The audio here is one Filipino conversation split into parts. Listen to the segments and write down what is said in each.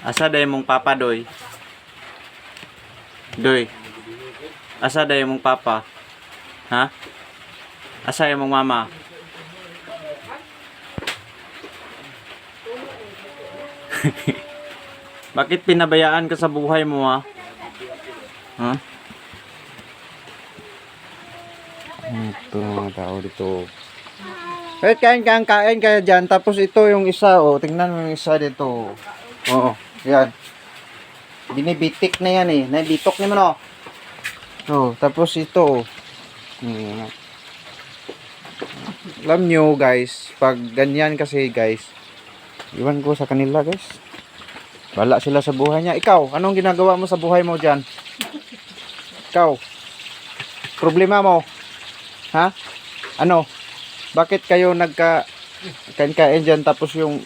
Asa day mong papa doy? Doy. Asa day mong papa? Ha? Asa mong mama? Bakit pinabayaan ka sa buhay mo ha? Ha? Ito mga tao dito. Kahit kain kain kain kaya dyan. Tapos ito yung isa oh. Tingnan mo yung isa dito. Oo. Yan. Binibitik na yan eh. Nabitok naman oh. Oh, tapos ito oh. Hmm. Alam nyo guys, pag ganyan kasi guys, iwan ko sa kanila guys. Wala sila sa buhay niya. Ikaw, anong ginagawa mo sa buhay mo dyan? Ikaw, problema mo? Ha? Ano? Bakit kayo nagka kain-kain dyan tapos yung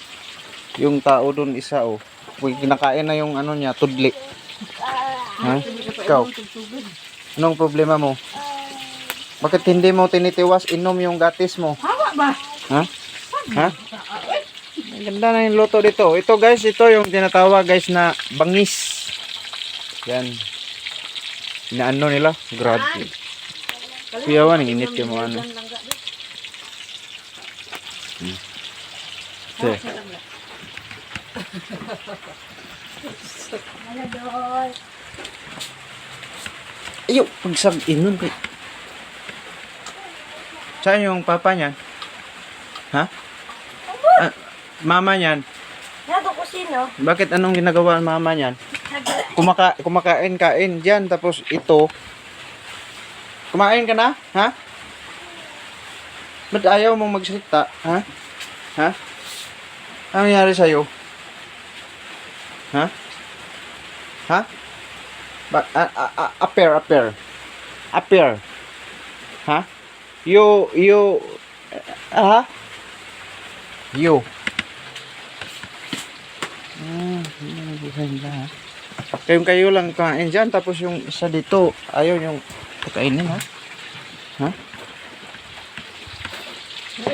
yung tao dun isa oh. Kinakain na yung ano niya, tudli. Ha? Ikaw. Anong problema mo? Bakit hindi mo tinitiwas inom yung gatis mo? Hawa ba? Ha? Ha? Ganda na yung luto dito. Ito guys, ito yung tinatawag guys na bangis. Yan. Inaano nila? Grabe. Kuyawan, init yung mga ano. Hmm. Ito. Ayaw, pagsag inom kay. Saan yung papa niyan? Ha? Ah, mama niyan? Nato ko sino? Bakit anong ginagawa ng mama niyan? Kumaka kumakain kain diyan tapos ito Kumain ka na? Ha? Ba't ayaw mong magsalita? Ha? Ha? Ano nangyari sa'yo? Ha? Ha? Ba a, a, a, appear, appear. Appear. Ha? You, you, ah, ha? You. Ah, buhay nila ha. Kayong kayo lang kain dyan, tapos yung isa dito, ayaw yung pakainin ha. Ha?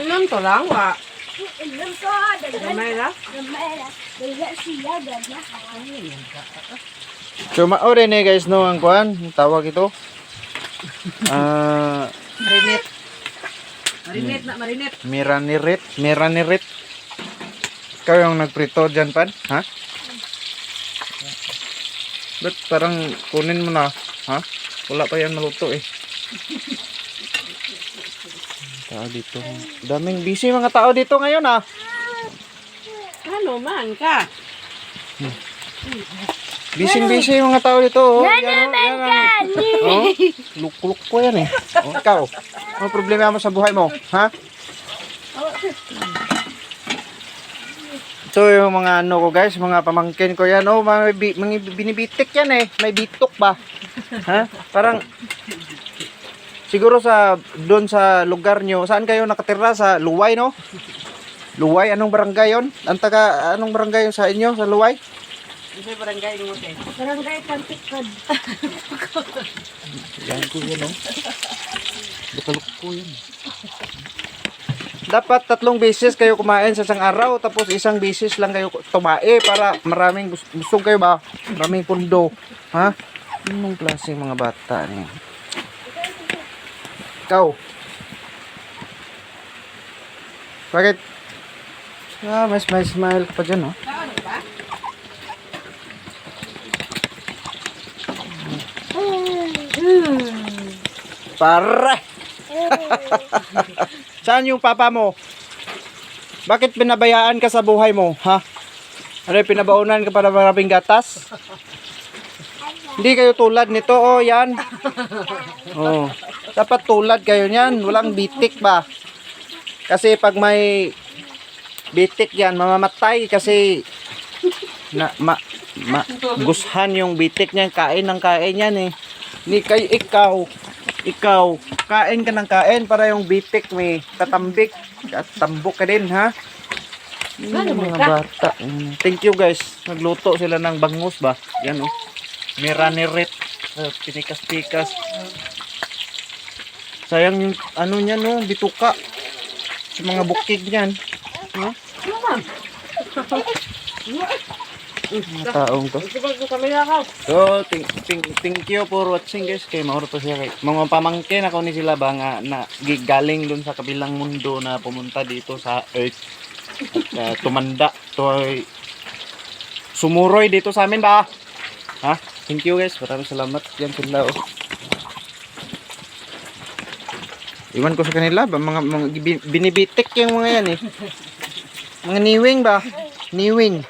Inom to lang, wa. Ilam ko, dagdag Gamay ra. gamay na. Dagdag siya, dagdag. So, maore ni guys no ang kuan, ang tawag ito. Ah, Marinate. Marinate na, marinate. miranirit, miranirit. Ikaw yung nagprito dyan, pan? Ha? Ba't parang kunin mo na? Ha? Wala pa yan maluto eh. Tao dito. Daming busy mga tao dito ngayon ah. Ano man ka? Busy busy yung mga tao dito. Oh. Yan, oh, yan, ang- oh, lukluk ko yan eh. Oh, ikaw, ano problema mo sa buhay mo? Ha? Ito yung mga ano ko guys, mga pamangkin ko yan. Oh, mga, bi- mga binibitik yan eh. May bitok ba? Ha? Parang siguro sa doon sa lugar nyo, saan kayo nakatira sa Luway no? Luway, anong barangay yon? Ang taga, anong barangay yun sa inyo, sa Luway? Isa barangay mo te. Barangay Pantikod. Yan ko yun, oh. Bakalok ko yun. Dapat tatlong beses kayo kumain sa isang araw, tapos isang beses lang kayo tumae para maraming gus- busog kayo ba? Maraming pundo. Ha? Anong klaseng mga bata niya? Ikaw. Bakit? Ah, may smile ka pa dyan, oh. Pare! Saan yung papa mo? Bakit pinabayaan ka sa buhay mo, ha? Ano, pinabaunan ka para maraming gatas? Hindi kayo tulad nito, oh, yan. Oh. Dapat tulad kayo niyan, walang bitik ba? Kasi pag may bitik yan, mamamatay kasi na ma, ma gushan yung bitik niyan, kain ng kain yan eh. Ni kay ikaw, ikaw, kain ka ng kain para yung bitik may tatambik at tambok ka din ha. Ano Yung mo mga ka? bata. Mm. Thank you guys. Nagluto sila ng bangus ba? Yan oh. Miranirit. Uh, pinikas-pikas. Sayang yung ano niya no, bituka. Sa mga bukid niyan. Ha? Mga taong to. So, thank, thank, thank you for watching guys. Kay mauro to siya kay mga pamangkin ako ni sila ba nga na gi- galing dun sa kabilang mundo na pumunta dito sa Earth. At uh, tumanda to sumuroy dito sa amin ba? Ha? Thank you guys. Maraming salamat. Yan sila oh. Iwan ko sa kanila ba mga, mga bi- binibitik yung mga yan eh. Mga niwing ba? Niwing.